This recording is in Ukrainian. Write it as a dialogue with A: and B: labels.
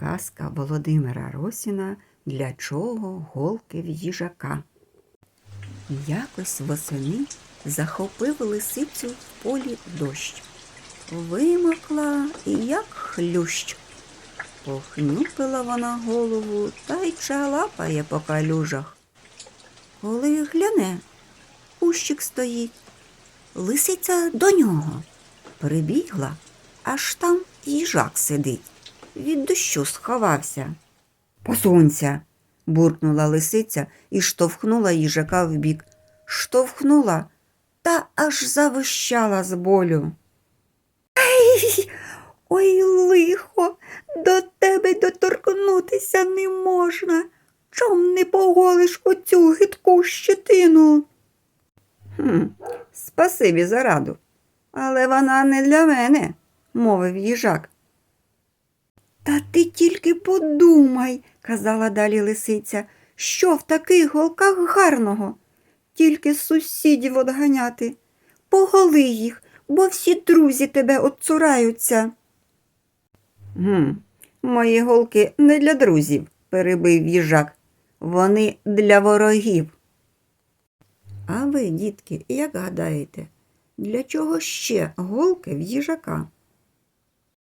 A: Казка Володимира Росіна Для чого голки в їжака. Якось восени захопив лисицю в полі дощ. Вимокла і як хлющ. Похнюпила вона голову та й чалапає по калюжах. Коли гляне, кущик стоїть. Лисиця до нього. Прибігла, аж там їжак сидить. Від дощу сховався. Посунься, буркнула лисиця і штовхнула їжака вбік. Штовхнула та аж завищала з болю. Ей, ой, лихо, до тебе доторкнутися не можна. Чом не поголиш оцю гидку щетину? Хм, спасибі за раду, але вона не для мене, мовив їжак. Ти тільки подумай, казала далі лисиця, що в таких голках гарного, тільки сусідів одганяти. Поголи їх, бо всі друзі тебе отцураються. Гм, мої голки не для друзів, перебив їжак. Вони для ворогів. А ви, дітки, як гадаєте, для чого ще голки в їжака?